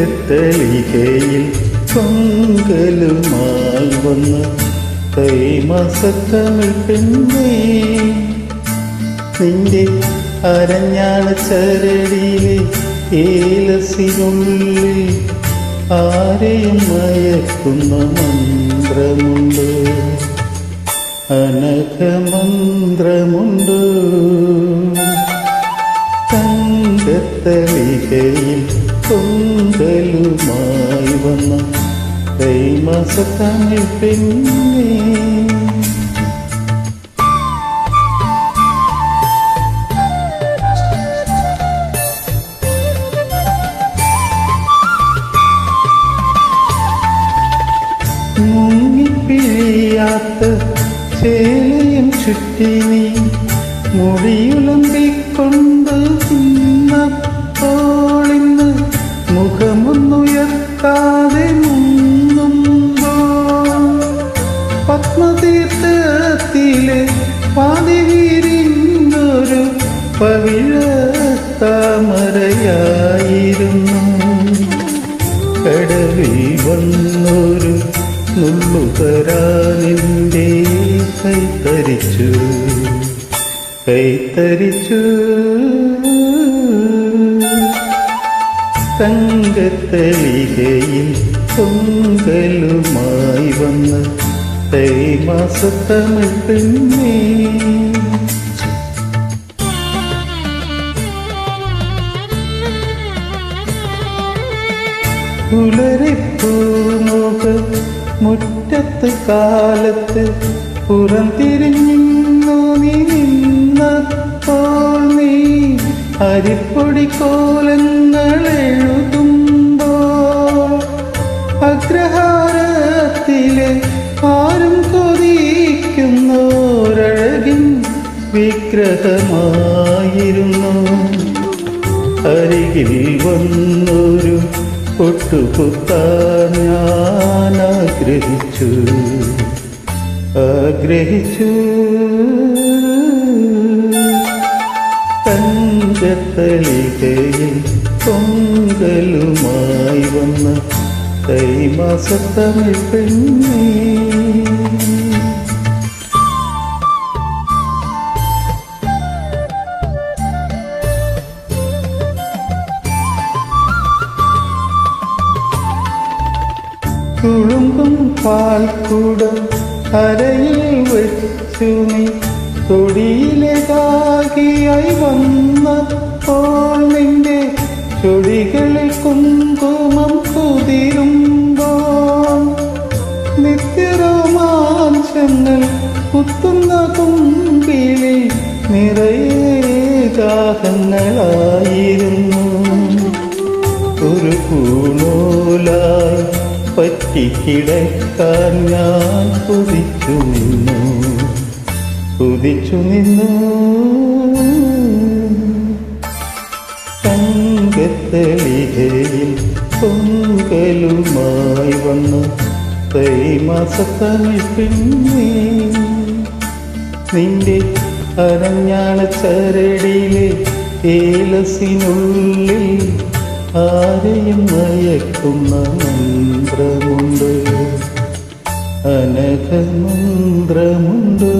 തങ്കത്തളികയിൽ പൊങ്കലുമായി വന്ന് കൈമാസത്തമിഴ് പെണ്ണേ. നിന്റെ അരഞ്ഞാണ ചരടിയിലെ ഏലസിനുള്ളിൽ ആരെയും മയക്കുന്ന മന്ത്രമുണ്ട്. അനഘമന്ത്രമുണ്ട്. കൈമാസത്തമിഴ് പെണ്ണേ. മുങ്ങിപ്പിഴിയാത്ത ചേലയും ചുറ്റി നീ മുടിയുലമ്പിക്കൊണ്ട് പത്മതീർത്ഥത്തിലെ പാതിവിരിഞ്ഞൊരു പവിഴ താമരയായിരുന്നു കടവിൽ വന്നൊരു നുള്ളുകരാനിന്റെ കൈത്തരിച്ചു കൈത്തരിച്ചു തങ്കത്തളികയിൽ പൊങ്കലുമായി വന്ന തൈമാസത്തമിഴ് പെണ്ണേ. പുലരിപ്പൂമുഖ മുറ്റത്ത് കാലത്ത് പുറംതിരിഞ്ഞു നീ നിന്നപ്പോൾ നീ അരിപ്പൊടി കോലങ്ങൾ എഴുതുമ്പോൾ വിഗ്രഹമായിരുന്നു. അരികിൽ വന്നൊരു പൊട്ടുകുത്താൻ ഞാൻ ആഗ്രഹിച്ചു. ആഗ്രഹിച്ചു. പൊങ്കലുമായി വന്ന കൈമാസത്തമിഴ് പെണ്ണേ. തുളുമ്പും കൂട അരയിൽ വെച്ചു നീ. തൊടിയിലേതാകിയായി വന്നപ്പോൾ നിന്റെ ചൊടികളിൽ കുങ്കുമം കുതിരുമ്പോൾ നിത്യരോമാഞ്ചങ്ങൾ കുത്തുന്ന കുമ്പിളി നിറയെ ദാഹങ്ങളായിരുന്നു. ഒരു പൂണൂലായി പറ്റിക്കിടക്കാൻ ഞാൻ കുതിച്ചു നിന്നു. കുതിച്ചു നിന്നു. തങ്കത്തളികയിൽ പൊങ്കലുമായി വന്ന തൈമാസത്തമിഴ് പിന്നെ. നിന്റെ അരഞ്ഞാണ ചരടിയിലെ ഏലസിനുള്ളിൽ ആരെയും മയക്കുന്ന മന്ത്രമുണ്ട്. അനഘ മന്ത്രമുണ്ട്.